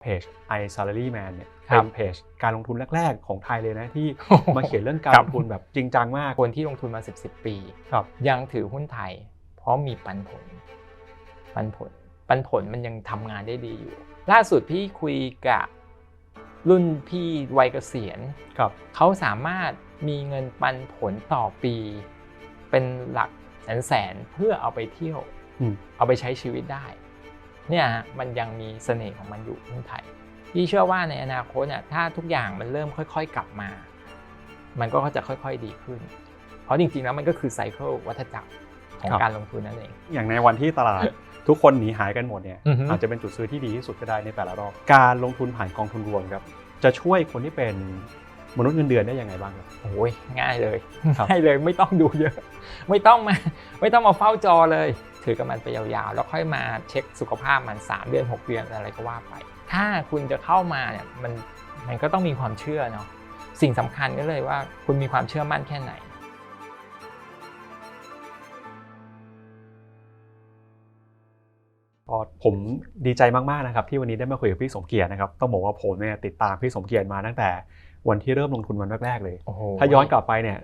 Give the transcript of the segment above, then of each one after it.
เพจ i salary man เนี่ยครัเป็บนเพจการลงทุนแรก ๆ ของไทยเลยนะที่โอ้โหมาเขียนเรื่องการครัลบงทุนแบบจริงจังมากคนที่ลงทุนมา 10 10ปีครับยังถือหุ้นไทย เพราะมีปันผล ปันผล ปันผลมันยังทำงานได้ดีอยู่ ล่าสุดพี่คุยกับรุ่นพี่วัยเกษียณครับเขาสามารถมีเงินปันผลต่อปี เป็นหลักแสนแสนๆเพื่อเอาไปเที่ยวอืมเอาไปใช้ชีวิตได้ เนี่ยฮะมันยังมีเสน่ห์ของมันอยู่หุ้นไทยพี่เชื่อว่าในอนาคตเนี่ยถ้าทุกอย่างมันเริ่มค่อยๆกลับมา มันก็จะค่อยๆดีขึ้น เพราะจริงๆแล้วมันก็คือไซเคิลวัฏจักรของครับการลงทุนนั่นเอง อย่างในวันที่ตลาดทุกคนหนีหายกันหมดเนี่ยอือฮึอาจจะเป็นจุดซื้อที่ดีที่สุดก็ได้ในแต่ละรอบ การลงทุนผ่านกองทุนรวมครับ จะช่วยคนที่เป็นมนุษย์เงินเดือนได้ยังไงบ้างครับโอ้ยง่ายเลยครับง่ายเลยไม่ต้องดูเยอะ ไม่ต้องมา ไม่ต้องมาเฝ้าจอเลย ถือกับมันไปยาวๆ แล้วค่อยมาเช็คสุขภาพมัน 3 เดือน 6 เดือนอะไรก็ว่าไป ถ้าคุณจะเข้ามาเนี่ยมันมันก็ต้องมีความเชื่อเนาะสิ่งสำคัญก็เลยว่าคุณมีความเชื่อมั่นแค่ไหนก็ผมดีใจมากๆนะครับที่วันนี้ได้มาคุยกับพี่สมเกียรตินะครับต้องบอกว่าผมเนี่ยติดตามพี่สมเกียรติมาตั้งแต่วันที่เริ่มลงทุนวันแรกๆเลยโอ้โหถ้าย้อนกลับไปเนี่ย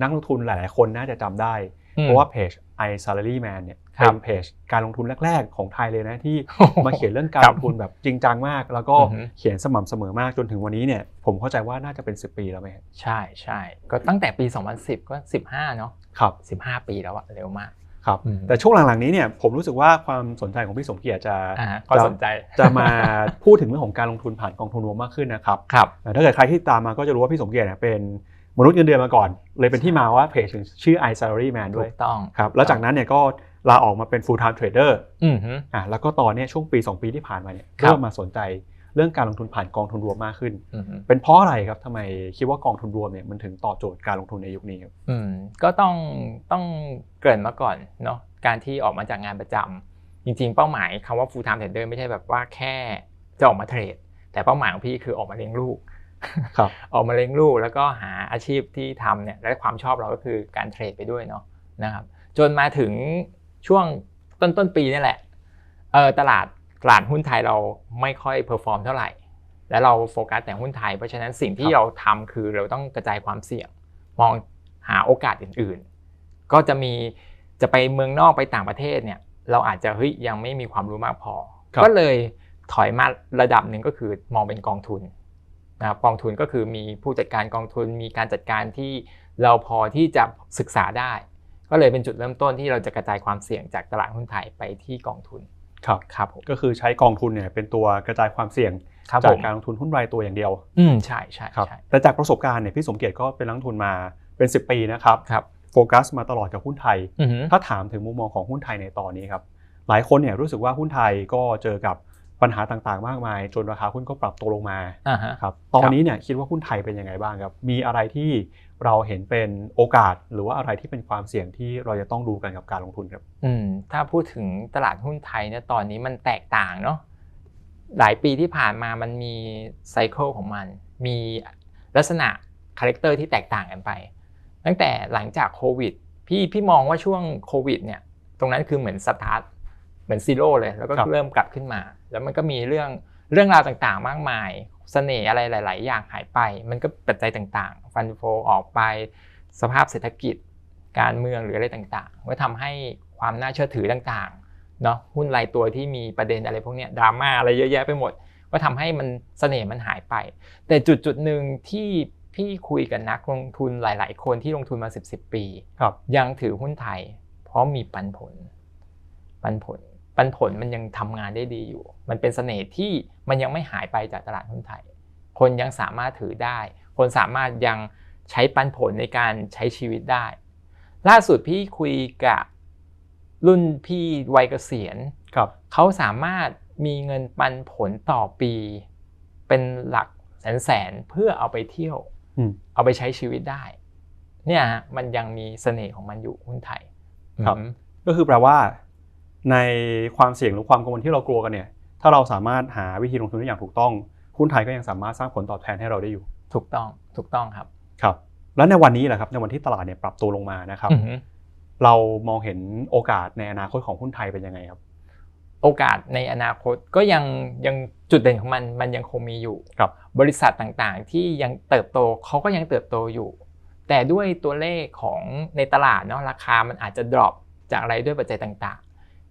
นักลงทุนหลาย ๆ คนน่าจะจำได้อืม เพราะว่าเพจ i salary man เนี่ยครัเป็บนเพจการลงทุนแรก ๆ ของไทยเลยนะที่โอ้โหมาเขียนเรื่องการครัลบงทุนแบบจริงจังมาก แล้วก็อือฮึเขียนสม่ำเสมอมากจนถึงวันนี้เนี่ยผมเข้าใจว่าน่าจะเป็น 10 ปีแล้วไหมครับใช่ใช่ก็ตั้งแต่ปี 2010 ก็ 15 เนาะครับ 15 ปีแล้วอะเร็วมากครับอืมแต่ช่วงหลังๆนี้เนี่ยผมรู้สึกว่าความสนใจของพี่สมเกียรติจะอ่าก็จะสนใจจะมาพูดถึงเรื่องของการลงทุนผ่านกองทุนรวมมากขึ้นนะครับครับแต่ถ้าเกิดใครที่ตามมาก็จะรู้ว่าพี่สมเกียรติเนี่ยเป็น มนุษย์เงินเดือนมาก่อน เลยเป็นที่มาว่าเพจถึงชื่อ i salary man ด้ถูวยกต้องครับแล้วจากนั้นเนี่ยก็ลาออกมาเป็น full time trader อือฮึอะแล้วก็ตอนเนี้ยช่วงปี 2 ปีที่ผ่านมาเนี่ยครับเริ่มมาสนใจเรื่องการลงทุนผ่านกองทุนรวมมากขึ้นอือฮึเป็นเพราะอะไรครับทำไมคิดว่ากองทุนรวมเนี่ยมันถึงตอบโจทย์การลงทุนในยุคนี้ครับอืมก็ต้องต้องเกริ่นมาก่อนเนาะการที่ออกมาจากงานประจำจริง ๆ เป้าหมายคำว่า full time trader ไม่ใช่แบบว่าแค่จะออกมาเทรดแต่เป้าหมายของพี่คือออกมาเลี้ยงลูกครับออกมาเลี้ยงลูกแล้วก็หา อาชีพที่ทำเนี่ยและความชอบเราก็คือการเทรดไปด้วยเนาะนะครับจนมาถึงช่วงต้นต้นปีนี่แหละเออตลาดตลาดหุ้นไทยเราไม่ค่อยเพอร์ฟอร์มเท่าไหร่ และเราโฟกัสแต่หุ้นไทย เพราะฉะนั้นสิ่งที่เราทำคือเราต้องกระจายความเสี่ยง มองหาโอกาสอื่นๆ ก็จะมีจะไปเมืองนอกไปต่างประเทศเนี่ยเราอาจจะเฮ้ยยังไม่มีความรู้มากพอครับก็เลยถอยมาระดับหนึ่งก็คือมองเป็นกองทุน นะครับกองทุนก็คือมีผู้จัดการกองทุน มีการจัดการที่เราพอที่จะศึกษาได้ ก็เลยเป็นจุดเริ่มต้นที่เราจะกระจายความเสี่ยงจากตลาดหุ้นไทยไปที่กองทุนครับครับผมก็คือใช้กองทุนเนี่ยเป็นตัวกระจายความเสี่ยงครับจาผกมการลงทุนหุ้นรายตัวอย่างเดียว อืมใช่ใช่ครับใช่แต่จากประสบการณ์เนี่ยพี่สมเกียรติก็เป็นนักลงทุนมาเป็น 10 ปีนะครับครับโฟกัสมาตลอดกับหุ้นไทยอือหือถ้าถามถึงมุมมองของหุ้นไทยในตอนนี้ครับหลายคนเนี่ยรู้สึกว่าหุ้นไทยก็เจอกับ ปัญหาต่างๆ มากมาย จนราคาหุ้นก็ปรับตัวลงมาอ่าฮะครับตอนนี้เนี่ยคิดว่าหุ้นไทยเป็นยังไงบ้างครับ มีอะไรที่เราเห็นเป็นโอกาสหรือว่าอะไรที่เป็นความเสี่ยงที่เราจะต้องดูกันกับการลงทุนครับอืมถ้าพูดถึงตลาดหุ้นไทยเนี่ยตอนนี้มันแตกต่างเนาะหลายปีที่ผ่านมามันมีไซเคิลของมัน มีลักษณะคาแรคเตอร์ที่แตกต่างกันไป ตั้งแต่หลังจากโควิดพี่พี่มองว่าช่วงโควิดเนี่ยตรงนั้นคือเหมือนสตาร์ท เหมือนซีโร่เลย แล้วก็ครับเริ่มกลับขึ้นมา แล้วมันก็มีเรื่องเรื่องราวต่างๆ มากมายเสน่ห์อะไรหลาย ๆ อย่างหายไป มันก็ปัจจัยต่างๆ ฟันโฟออกไปสภาพเศรษฐกิจ การเมืองหรืออะไรต่างๆก็ทำให้ความน่าเชื่อถือต่างๆเนาะหุ้นรายตัวที่มีประเด็นอะไรพวกเนี้ยดราม่าอะไรเยอะแยะไปหมด ก็ทำให้มันเสน่ห์มันหายไป แต่จุดจุดๆหนึ่งที่พี่คุยกับนักลงทุนหลาย ๆ คนที่ลงทุนมา 10 10ปีครับยังถือหุ้นไทย เพราะมีปันผล ปันผล ปันผลมันยังทำงานได้ดีอยู่ มันเป็นเสน่ห์ที่มันยังไม่หายไปจากตลาดหุ้นไทย คนยังสามารถถือได้ คนสามารถยังใช้ปันผลในการใช้ชีวิตได้ ล่าสุดพี่คุยกับรุ่นพี่วัยเกษียณครับเขาสามารถมีเงินปันผลต่อปี เป็นหลักแสนแสนๆเพื่อเอาไปเที่ยวอืมเอาไปใช้ชีวิตได้ เนี่ยฮะมันยังมีเสน่ห์ของมันอยู่หุ้นไทยครับอืมก็คือแปลว่า ในความเสี่ยงหรือความกังวลที่เรากลัวกันเนี่ย ถ้าเราสามารถหาวิธีลงทุนได้อย่างถูกต้องหุ้นไทยก็ยังสามารถสร้างผลตอบแทนให้เราได้อยู่ ถูกต้องถูกต้องครับครับ แล้วในวันนี้แหละครับในวันที่ตลาดเนี่ยปรับตัวลงมานะครับอือฮึเรามองเห็นโอกาสในอนาคตของหุ้นไทยเป็นยังไงครับ โอกาสในอนาคตก็ยังยังจุดเด่นของมันมันยังคงมีอยู่ครับบริษัทต่างๆ ที่ยังเติบโตเขาก็ยังเติบโตอยู่ แต่ด้วยตัวเลขของในตลาดเนาะราคามันอาจจะดรอปจากอะไรด้วยปัจจัยต่างๆ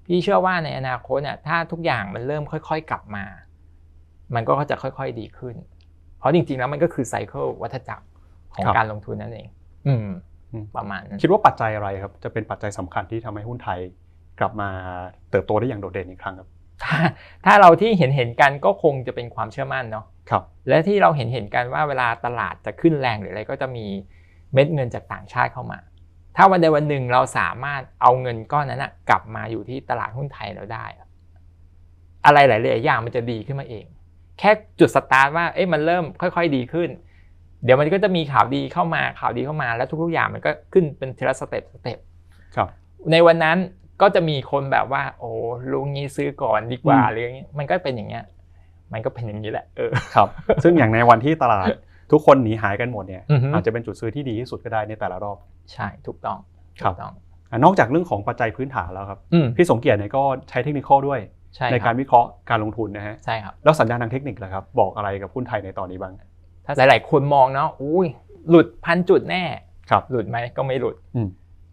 พี่เชื่อว่าในอนาคตเนี่ยถ้าทุกอย่างมันเริ่มค่อย ๆ กลับมา มันก็จะค่อย ๆดีขึ้น เพราะจริง ๆ แล้วมันก็คือไซเคิลวัฏจักรของครับการลงทุนนั่นเอง อืมอืมประมาณนั้นคิดว่าปัจจัยอะไรครับ จะเป็นปัจจัยสำคัญที่ทำให้หุ้นไทยกลับมาเติบโตได้อย่างโดดเด่นอีกครั้งครับ ถ้าถ้าเราที่เห็นเห็นๆกันก็คงจะเป็นความเชื่อมั่นเนาะครับ และที่เราเห็นเห็นกันว่าเวลาตลาดจะขึ้นแรงหรืออะไรก็จะมีเม็ดเงินจากต่างชาติเข้ามา ถ้าวันใดวันหนึ่งเราสามารถเอาเงินก้อนนั้นนะกลับมาอยู่ที่ตลาดหุ้นไทยเราได้อะอะไรหลายๆอย่างมันจะดีขึ้นมาเอง แค่จุดสตาร์ทว่าเอ๊ะมันเริ่มค่อย ๆ ดีขึ้น เดี๋ยวมันก็จะมีข่าวดีเข้ามาข่าวดีเข้ามาแล้วทุกๆอย่างมันก็ขึ้นเป็นทีละสเต็ปสเต็ปครับในวันนั้นก็จะมีคนแบบว่า โอ้ลุงงี้ซื้อก่อนดีกว่าอืมหรืออย่างงี้มันก็เป็นอย่างเงี้ยมันก็เป็นอย่างนี้แหละเออครับ ซึ่งอย่างในวันที่ตลาด ทุกคนหนีหายกันหมดเนี่ยอือฮึอาจจะเป็นจุดซื้อที่ดีที่สุดก็ได้ในแต่ละรอบ ใช่ถูกต้องครับถูกต้องอะนอกจากเรื่องของปัจจัยพื้นฐานแล้วครับอืมพี่สมเกียรติเนี่ยก็ใช้เทคนิคด้วยใช่ในคการัรบวิเคราะห์การลงทุนนะฮะใช่ครับแล้วสัญญาณทางเทคนิคล่ะครับบอกอะไรกับหุ้นไทยในตอนนี้บ้างถ้าหลาย ๆ คนมองเนาะอุ้ยหลุดพันจุดแน่ครับหลุดไหมก็ไม่หลุดอืม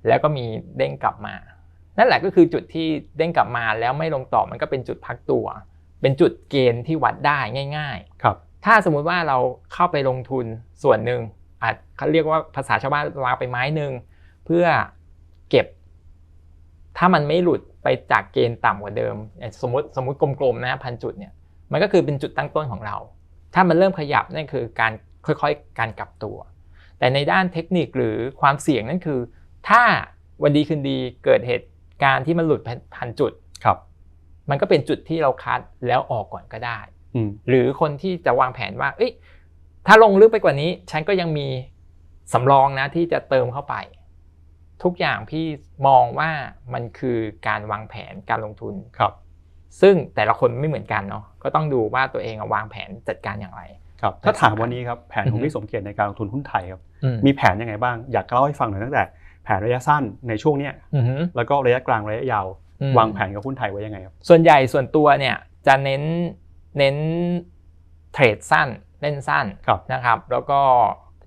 แล้วก็มีเด้งกลับมา นั่นแหละก็คือจุดที่เด้งกลับมาแล้วไม่ลงต่อมันก็เป็นจุดพักตัว เป็นจุดเกณฑ์ที่วัดได้ง่าย ๆ ครับ ถ้าสมมุติว่าเราเข้าไปลงทุนส่วนหนึ่งอาจเขาเรียกว่าภาษาชาวบ้านวางไปไม้หนึ่งเพื่อเก็บ ถ้ามันไม่หลุดไปจากเกณฑ์ต่ำกว่าเดิม สมมติสมมติกลมๆนะพันจุดเนี่ยมันก็คือเป็นจุดตั้งต้นของเรา ถ้ามันเริ่มขยับนั่นคือการค่อยๆ การกลับตัว แต่ในด้านเทคนิคหรือความเสี่ยงนั่นคือ ถ้าวันดีคืนดีเกิดเหตุการณ์ที่มันหลุดพันจุดครับ มันก็เป็นจุดที่เราคัดแล้วออกก่อนก็ได้อืม หรือคนที่จะวางแผนว่า เอ้ย ถ้าลงลึกไปกว่านี้ ฉันก็ยังมีสำรองนะที่จะเติมเข้าไป ทุกอย่างพี่มองว่ามันคือการวางแผนการลงทุนครับ ซึ่งแต่ละคนไม่เหมือนกันเนาะก็ต้องดูว่าตัวเองอะวางแผนจัดการอย่างไรครับถ้าถามวันนี้ครับแผนของอือฮึพี่สมเกียรติในการลงทุนหุ้นไทยครับอืมมีแผนยังไงบ้างอยากเล่าให้ฟังหน่อยตั้งแต่แผนระยะสั้นในช่วงเนี้ยอือฮึแล้วก็ระยะกลางระยะยาวอืมวางแผนกับหุ้นไทยไว้ยังไงครับส่วนใหญ่ส่วนตัวเนี่ยจะเน้น เน้นเทรดสั้นเล่นสั้นครับนะครับ แล้วก็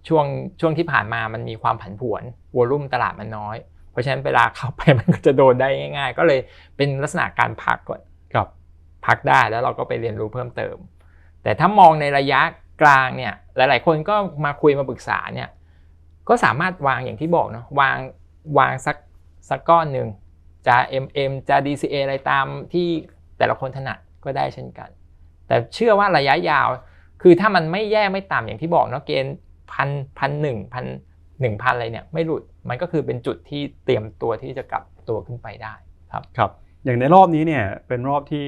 ช่วงช่วงที่ผ่านมามันมีความผันผวนวอลุ่มตลาดมันน้อย เพราะฉะนั้นเวลาเข้าไปมันก็จะโดนได้ง่าย ๆ ก็เลยเป็นลักษณะการพักก่อนครับพักได้แล้วเราก็ไปเรียนรู้เพิ่มเติม แต่ถ้ามองในระยะกลางเนี่ยหลาย ๆ คนก็มาคุยมาปรึกษาเนี่ยก็สามารถวางอย่างที่บอกเนาะวางวางสักสักก้อนหนึ่งจะ MM จะ DCA อะไรตามที่แต่ละคนถนัดก็ได้เช่นกัน แต่เชื่อว่าระยะยาว คือถ้ามันไม่แย่ไม่ต่ำอย่างที่บอกเนาะเกณฑ์พันพันหนึ่งพันหนึ่งพันอะไรเนี่ยไม่หลุดมันก็คือเป็นจุดที่เตรียมตัวที่จะกลับตัวขึ้นไปได้ครับครับ อย่างในรอบนี้เนี่ยเป็นรอบที่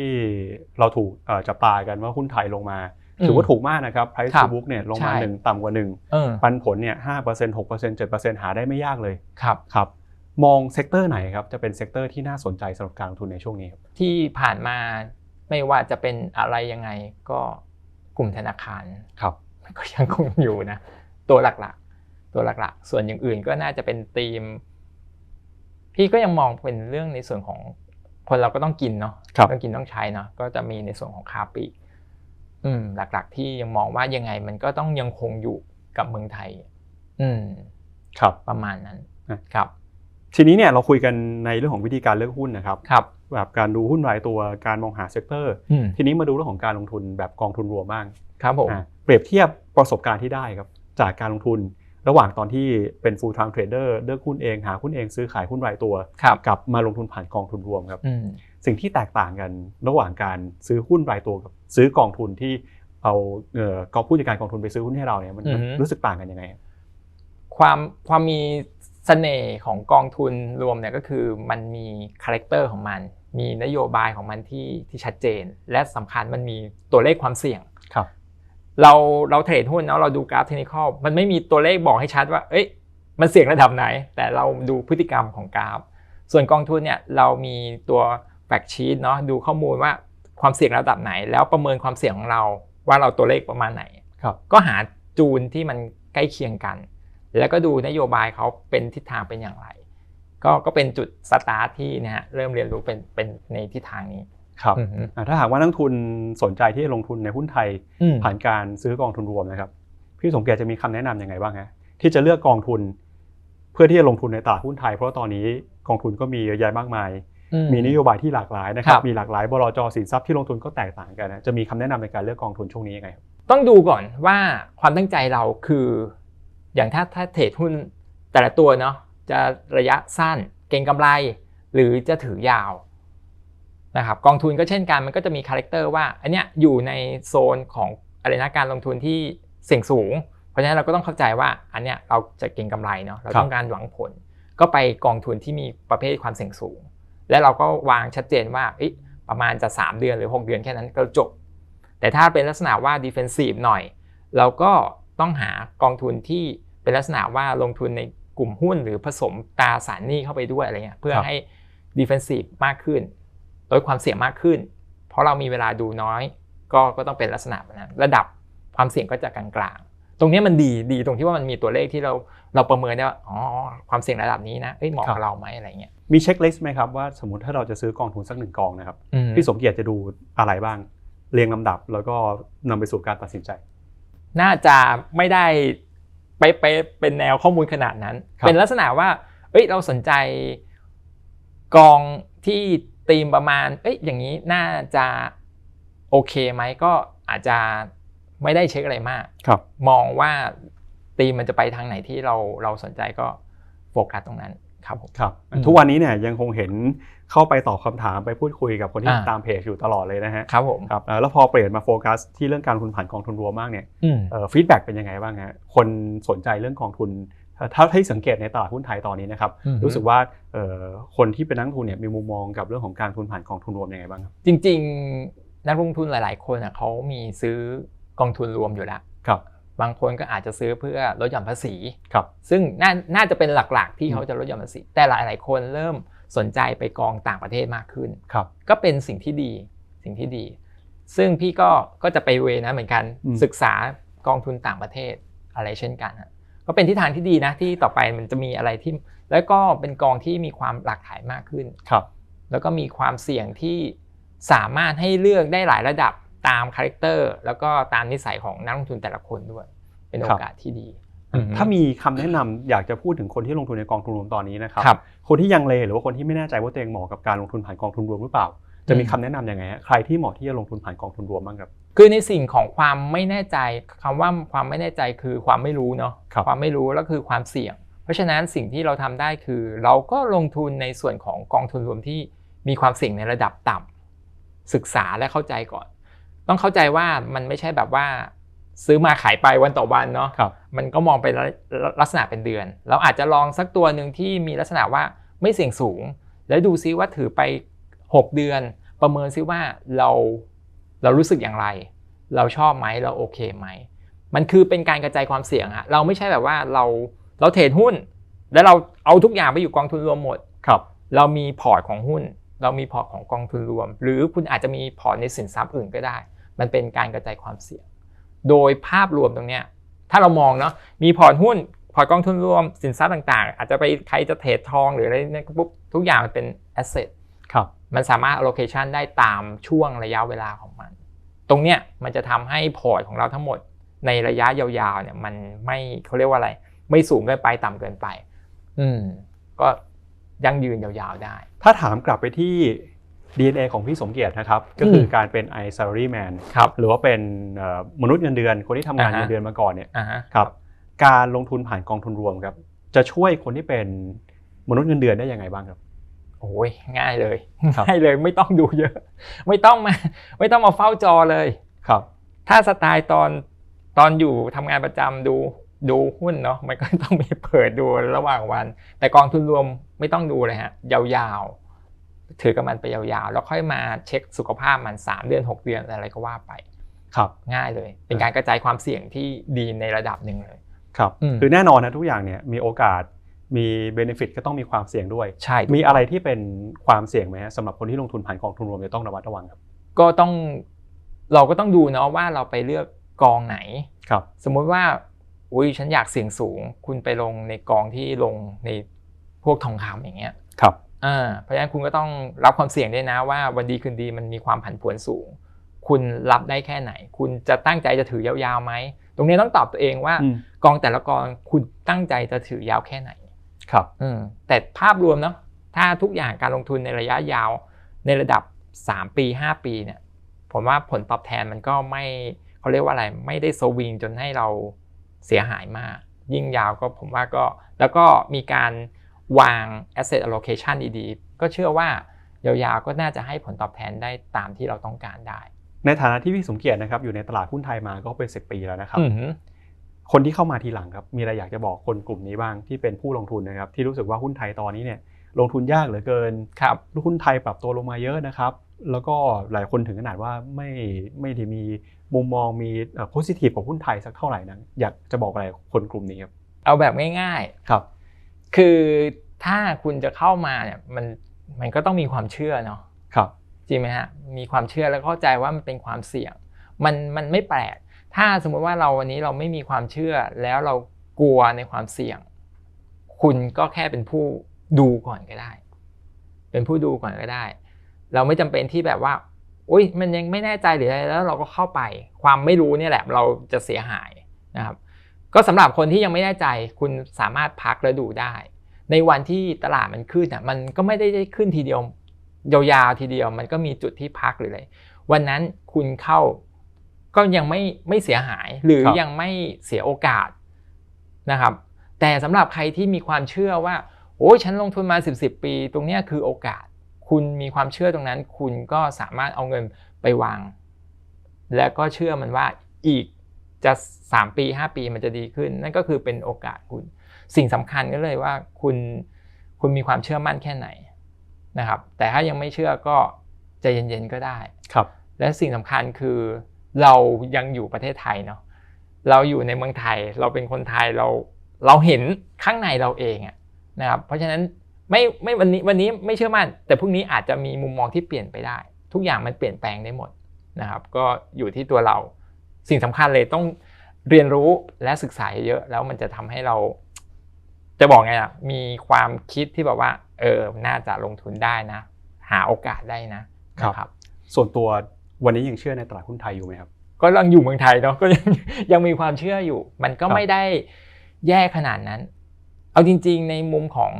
เราถูกเอ่อจับตากันว่าหุ้นไทยลงมาถือว่าถูกมากนะครับ price ครั to บ book เนี่ยลงมาใช่หนึ่งต่ำกว่าหนึ่งเออปันผลเนี่ยห้าเปอร์เซ็นต์หกเปอร์เซ็นต์เจ็ดเปอร์เซ็นต์หาได้ไม่ยากเลยครับครับมองเซกเตอร์ไหนครับจะเป็นเซกเตอร์ที่น่าสนใจสำหรับการลงทุนในช่วงนี้ครับที่ผ่านมา ไม่ว่าจะเป็นอะไรยังไงก็กลุ่มธนาคารครับมันก็ยังคงอยู่นะ ตัวหลักๆ ตัวหลักๆ ส่วนอย่างอื่นก็น่าจะเป็นธีม พี่ก็ยังมองเป็นเรื่องในส่วนของคนเราก็ต้องกินเนาะครับต้องกินต้องใช้เนาะก็จะมีในส่วนของคาปลีกอืม หลัก ๆ ที่ยังมองว่ายังไง มันก็ต้องยังคงอยู่กับเมืองไทย อืม ครับประมาณนั้นอะครับ ทีนี้เนี่ยเราคุยกันในเรื่องของวิธีการเลือกหุ้นนะครับครับแบบการดูหุ้นรายตัวการมองหาเซกเตอร์อืมทีนี้มาดูเรื่องของการลงทุนแบบกองทุนรวมบ้างครับผมอะเปรียบเทียบประสบการณ์ที่ได้ครับจากการลงทุนระหว่างตอนที่เป็น full time trader เลือกหุ้นเองหาหุ้นเองซื้อขายหุ้นรายตัวครับกับมาลงทุนผ่านกองทุนรวมครับอืมสิ่งที่แตกต่างกันระหว่างการซื้อหุ้นรายตัวกับซื้อกองทุนที่เอาเอ่อกองผู้จัดการกองทุนไปซื้อหุ้นให้เราเนี่ยมันอือฮึรู้สึกต่างกันยังไงครับความความมี เสน่ห์ของกองทุนรวมเนี่ยก็คือมันมีคาแรคเตอร์ของมัน มีนโยบายของมันที่ที่ชัดเจน และสำคัญมันมีตัวเลขความเสี่ยงครับ เราเราเทรดหุ้นเนาะเราดูกราฟเทคนิคอลมันไม่มีตัวเลขบอกให้ชัดว่า เอ้ย มันเสี่ยงระดับไหน แต่เราดูพฤติกรรมของกราฟ ส่วนกองทุนเนี่ยเรามีตัวแฟกชีตเนาะดูข้อมูลว่าความเสี่ยงระดับไหน แล้วประเมินความเสี่ยงของเราว่าเราตัวเลขประมาณไหนครับก็หาจูนที่มันใกล้เคียงกัน แล้วก็ดูนโยบายเขาเป็นทิศทางเป็นอย่างไร ก็ก็เป็นจุดสตาร์ทที่เนะฮะเริ่มเรียนรู้เป็นเป็นในทิศทางนี้ครับอืมฮึอ่าถ้าหากว่านักลงทุนสนใจที่จะลงทุนในหุ้นไทยอืมผ่านการซื้อกองทุนรวมนะครับ พี่สมเกียรติจะมีคำแนะนำยังไงบ้างฮะที่จะเลือกกองทุน เพื่อที่จะลงทุนในตลาดหุ้นไทย เพราะว่าตอนนี้กองทุนก็มีเยอะแยะมากมายอืมีนโยบายที่หลากหลายนะครัครับบมีหลากหลายบลจสินทรัพย์ที่ลงทุนก็แตกต่างกันนะจะมีคำแนะนำในการเลือกกองทุนช่วงนี้ยังไงครับต้องดูก่อนว่าความตั้งใจเราคือ อย่างถ้าถ้าเทรดหุ้นแต่ละตัวเนาะจะระยะสั้นเก็งกำไร หรือจะถือยาวนะครับกองทุนก็เช่นกันมันก็จะมีคาแรคเตอร์ว่าอันเนี้ยอยู่ในโซนของอะไรนะการลงทุนที่เสี่ยงสูง เพราะฉะนั้นเราก็ต้องเข้าใจว่าอันเนี้ยเราจะเก็งกำไรเนาะเราต้องการหวังผล ก็ไปกองทุนที่มีประเภทความเสี่ยงสูง และเราก็วางชัดเจนว่าประมาณจะ 3 เดือนหรือ 6 เดือนแค่นั้นก็จบ แต่ถ้าเป็นลักษณะว่า defensive หน่อย เราก็ต้องหากองทุนที่ เป็นลักษณะว่าลงทุนในกลุ่มหุ้นหรือผสมตราสารหนี้เข้าไปด้วยอะไรเงี้ยเพื่อครับให้ defensive มากขึ้นลดความเสี่ยงมากขึ้น เพราะเรามีเวลาดูน้อย ก็ก็ต้องเป็นลักษณะแบบนั้นระดับความเสี่ยงก็จะกลางๆตรงเนี้ยมันดีดีตรงที่ว่ามันมีตัวเลขที่เราเราประเมินได้ว่าอ๋อความเสี่ยงระดับนี้นะเอ้ยเหมาะครักับบเราไหมอะไรเงี้ยมีเช็คลิสต์ไหมครับว่าสมมติถ้าเราจะซื้อกองทุนสักหนึ่งกองนะครับอืมพี่สมเกียรติจะดูอะไรบ้าง เรียงลำดับแล้วก็นำไปสู่การตัดสินใจ น่าจะไม่ได้ ไปไปเป็นแนวข้อมูลขนาดนั้นครับเป็นลักษณะว่า เอ้ยเราสนใจกองที่ตีมประมาณ เอ้ยอย่างนี้น่าจะโอเคไหมก็อาจจะไม่ได้เช็คอะไรมากครับมองว่าตีมมันจะไปทางไหนที่เราเราสนใจก็โฟกัสตรงนั้น ครับผมครับอืมทุกวันนี้เนี่ยยังคงเห็นเข้าไปตอบคำถามไปพูดคุยกับคนที่อ่าติดตามเพจอยู่ตลอดเลยนะฮะครับผมครับเอ่อแล้วพอเปลี่ยนมาโฟกัสที่เรื่องการลงทุนผ่านกองทุนรวมมากเนี่ยอืมฟีดแบ็กเป็นยังไงบ้างฮะคนสนใจเรื่องกองทุนเอ่อถ้าให้สังเกตในตลาดหุ้นไทยตอนนี้นะครับอืมรู้สึกว่าเอ่อคนที่เป็นนักลงทุนเนี่ยมีมุมมองกับเรื่องของการลงทุนผ่านกองทุนรวมยังไงบ้างครับจริง ๆ นักลงทุนหลาย ๆ คนอะเขามีซื้อกองทุนรวมอยู่แล้วครั บบางคนก็อาจจะซื้อเพื่อลดหย่อนภาษีครับ ซึ่งน่าน่าจะเป็นหลักๆ ที่อืมเขาจะลดหย่อนภาษี แต่หลายๆคนเริ่มสนใจไปกองต่างประเทศมากขึ้นครับ ก็เป็นสิ่งที่ดีสิ่งที่ดี ซึ่งพี่ก็ก็จะไปเวนะเหมือนกันอืมศึกษากองทุนต่างประเทศอะไรเช่นกันฮะก็เป็นทิศทางที่ดีนะที่ต่อไปมันจะมีอะไรที่ แล้วก็เป็นกองที่มีความหลากหลายมากขึ้นครับ แล้วก็มีความเสี่ยงที่สามารถให้เลือกได้หลายระดับ ตามคาแรคเตอร์แล้วก็ตามนิสัยของนักลงทุนแต่ละคนด้วย เป็นโอกาสที่ดี ถ้ามีคำแนะนำอยากจะพูดถึงคนที่ลงทุนในกองทุนรวมตอนนี้นะครับครับ คนที่ยังเลหรือว่าคนที่ไม่แน่ใจว่าตัวเองเหมาะกับการลงทุนผ่านกองทุนรวมหรือเปล่า จะมีอืมคำแนะนำยังไงฮะใครที่เหมาะที่จะลงทุนผ่านกองทุนรวมบ้างครับ คือในสิ่งของความไม่แน่ใจคำว่าความไม่แน่ใจคือความไม่รู้เนาะครับความไม่รู้แล้วคือความเสี่ยง เพราะฉะนั้นสิ่งที่เราทำได้คือ เราก็ลงทุนในส่วนของกองทุนรวมที่มีความเสี่ยงในระดับต่ำศึกษาและเข้าใจก่อน ต้องเข้าใจว่ามันไม่ใช่แบบว่าซื้อมาขายไปวันต่อวันเนาะครับมันก็มองเป็นลักษณะเป็นเดือน เราอาจจะลองสักตัวหนึ่งที่มีลักษณะว่าไม่เสี่ยงสูง แล้วดูซิว่าถือไป 6 เดือน ประเมินซิว่าเราเรารู้สึกอย่างไร เราชอบไหมเราโอเคไหม มันคือเป็นการกระจายความเสี่ยงอะเราไม่ใช่แบบว่าเราเราเทรดหุ้น แล้วเราเอาทุกอย่างไปอยู่กองทุนรวมหมดครับ เรามีพอร์ตของหุ้น เรามีพอร์ตของกองทุนรวม หรือคุณอาจจะมีพอร์ตในสินทรัพย์อื่นก็ได้ มันเป็นการกระจายความเสี่ยง โดยภาพรวมตรงเนี้ยถ้าเรามองเนาะมีพอร์ตหุ้นพอร์ตกองทุนรวมสินทรัพย์ต่างๆ อาจจะไปใครจะเทรดทองหรืออะไรเนี่ยปุ๊บทุกอย่างมันเป็น asset ครับมันสามารถ allocation ได้ตามช่วงระยะเวลาของมัน ตรงเนี้ยมันจะทำให้พอร์ตของเราทั้งหมดในระยะยาวๆเนี่ยมันไม่เขาเรียกว่าอะไร ไม่สูงเกินไปต่ำเกินไป อืมก็ยั่งยืนยาวๆได้ ถ้าถามกลับไปที่ DNA ของพี่สมเกียรตินะครับ ก็คือการเป็น i salary man ครับหรือว่าเป็นเอ่อมนุษย์เงินเดือน คนที่ทำงานอ่าฮะเงินเดือนมาก่อนเนี่ยอ่าฮะครับการลงทุนผ่านกองทุนรวมครับ จะช่วยคนที่เป็นมนุษย์เงินเดือนได้ยังไงบ้างครับโอ้ยง่ายเลยครับง่ายเลยไม่ต้องดูเยอะ ไม่ต้องมา ไม่ต้องมาเฝ้าจอเลยครับ ถ้าสไตล์ตอนตอนอยู่ทำงานประจำดูดูหุ้นเนาะมันก็ต้องไปเปิดดูระหว่างวัน แต่กองทุนรวมไม่ต้องดูเลยฮะยาวๆ ถือกับมันไปยาวๆ แล้วค่อยมาเช็คสุขภาพมัน 3 เดือน 6 เดือนอะไรก็ว่าไป ครับง่ายเลย เป็นการกระจายความเสี่ยงที่ดีในระดับหนึ่งเลย ครับอืมคือแน่นอนนะทุกอย่างเนี่ยมีโอกาสมีเบนฟิตก็ต้องมีความเสี่ยงด้วยใช่มีอะไรที่เป็นความเสี่ยงไหมฮะสำหรับคนที่ลงทุนผ่านกองทุนรวมจะต้องระมัดระวังครับ ก็ต้องเราก็ต้องดูเนาะว่าเราไปเลือกกองไหนครับ สมมุติว่าอุ้ยฉันอยากเสี่ยงสูง คุณไปลงในกองที่ลงในพวกทองคำอย่างเงี้ยครับอ่า เพราะฉะนั้นคุณก็ต้องรับความเสี่ยงด้วยนะว่าวันดีคืนดีมันมีความผันผวนสูง คุณรับได้แค่ไหน คุณจะตั้งใจจะถือยาวๆไหมตรงนี้ต้องตอบตัวเองว่าอืมกองแต่ละกองคุณตั้งใจจะถือยาวแค่ไหน ครับอืมแต่ภาพรวมเนาะถ้าทุกอย่างการลงทุนในระยะยาวในระดับ 3 ปี 5 ปีเนี่ย ผมว่าผลตอบแทนมันก็ไม่เขาเรียกว่าอะไรไม่ได้สวิงจนให้เราเสียหายมาก ยิ่งยาวก็ผมว่าก็ แล้วก็มีการ วาง asset allocation ดีๆ ก็เชื่อว่ายาวๆก็น่าจะให้ผลตอบแทนได้ตามที่เราต้องการได้ ในฐานะที่พี่สมเกียรตินะครับอยู่ในตลาดหุ้นไทยมาก็เป็นสิปีแล้วนะครับอือหือคนที่เข้ามาทีหลังครับมีอะไรอยากจะบอกคนกลุ่มนี้บ้างที่เป็นผู้ลงทุนนะครับที่รู้สึกว่าหุ้นไทยตอนนี้เนี่ยลงทุนยากเหลือเกินครับหุ้นไทยปรับตัวลงมาเยอะนะครับ แล้วก็หลายคนถึงขนาดว่าไม่ไม่ได้มีมุมมองมีเอ่อ positive ของหุ้นไทยสักเท่าไหร่นะอยากจะบอกอะไรคนกลุ่มนี้ครับเอาแบบง่ายครับๆ คือถ้าคุณจะเข้ามาเนี่ยมันมันก็ต้องมีความเชื่อเนาะครับจริงไหมฮะมีความเชื่อแล้วเข้าใจว่ามันเป็นความเสี่ยง มันมันไม่แปลกถ้าสมมุติว่าเราวันนี้เราไม่มีความเชื่อแล้วเรากลัวในความเสี่ยง คุณก็แค่เป็นผู้ดูก่อนก็ได้ เป็นผู้ดูก่อนก็ได้ เราไม่จำเป็นที่แบบว่าอุ้ยมันยังไม่แน่ใจหรืออะไรแล้วเราก็เข้าไป ความไม่รู้เนี่ยแหละเราจะเสียหายนะครับ ก็สำหรับคนที่ยังไม่แน่ใจคุณสามารถพักแล้วดูได้ ในวันที่ตลาดมันขึ้นอะมันก็ไม่ได้ได้ขึ้นทีเดียวยาวๆทีเดียว มันก็มีจุดที่พักหรืออะไรวันนั้นคุณเข้าก็ยังไม่ไม่เสียหายหรือครับยังไม่เสียโอกาสนะครับ แต่สำหรับใครที่มีความเชื่อว่าโอ้ยฉันลงทุนมา 10บสปี ตรงเนี้ยคือโอกาส คุณมีความเชื่อตรงนั้น คุณก็สามารถเอาเงินไปวาง แล้วก็เชื่อมันว่าอีก จะ 3 ปี 5 ปีมันจะดีขึ้น นั่นก็คือเป็นโอกาสคุณ สิ่งสำคัญก็เลยว่าคุณคุณมีความเชื่อมั่นแค่ไหนนะครับ แต่ถ้ายังไม่เชื่อก็ใจเย็นๆก็ได้ครับ และสิ่งสำคัญคือเรายังอยู่ประเทศไทยเนาะเราอยู่ในเมืองไทยเราเป็นคนไทยเราเราเห็นข้างในเราเองอะนะครับเพราะฉะนั้นไม่ไม่วันนี้วันนี้ไม่เชื่อมั่น แต่พรุ่งนี้อาจจะมีมุมมองที่เปลี่ยนไปได้ ทุกอย่างมันเปลี่ยนแปลงได้หมดนะครับ ก็อยู่ที่ตัวเรา สิ่งสำคัญเลยต้องเรียนรู้และศึกษาเยอะแล้วมันจะทำให้เรา จะบอกไงอะมีความคิดที่แบบว่า เออน่าจะลงทุนได้นะ หาโอกาสได้นะนะครับส่วนตัววันนี้ยังเชื่อในตลาดหุ้นไทยอยู่ไหมครับ ก็ยังอยู่เมืองไทยเนาะก็ยังยังมีความเชื่ออยู่ มันก็ครับไม่ได้แย่ขนาดนั้น เอาจริง ๆ ในมุมของ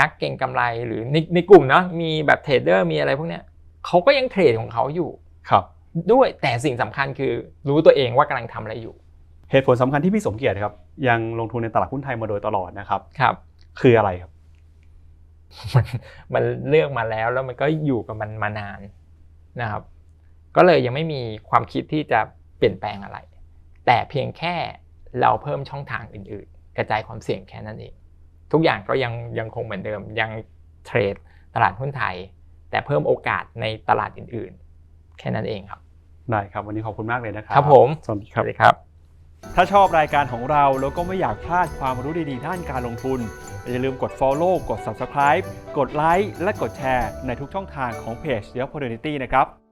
นักเก็งกำไรหรือในในกลุ่มเนาะมีแบบเทรดเดอร์มีอะไรพวกเนี้ยเขาก็ยังเทรดของเขาอยู่ครับ ด้วยแต่สิ่งสำคัญคือรู้ตัวเองว่ากำลังทำอะไรอยู่ เหตุผลสำคัญที่พี่สมเกียรติครับ ยังลงทุนในตลาดหุ้นไทยมาโดยตลอดนะครับครับ คืออะไรครับ มันมันเลือกมาแล้วแล้วมันก็อยู่กับมันมานานนะครับ ก็เลยยังไม่มีความคิดที่จะเปลี่ยนแปลงอะไร แต่เพียงแค่เราเพิ่มช่องทางอื่น ๆ กระจายความเสี่ยงแค่นั้นเองทุกอย่างก็ยังยังคงเหมือนเดิมยังเทรดตลาดหุ้นไทย แต่เพิ่มโอกาสในตลาดอื่น ๆ แค่นั้นเองครับ ได้ครับ วันนี้ขอบคุณมากเลยนะครับครับผมสวัสดีคสรับวัสดีครับ ถ้าชอบรายการของเราแล้วก็ไม่อยากพลาดความรู้ดีๆด้านการลงทุน อย่าลืมกด Follow กด Subscribe กดไลค์และกดแชร์ในทุกช่องทางของเพจ The Opportunity นะครับ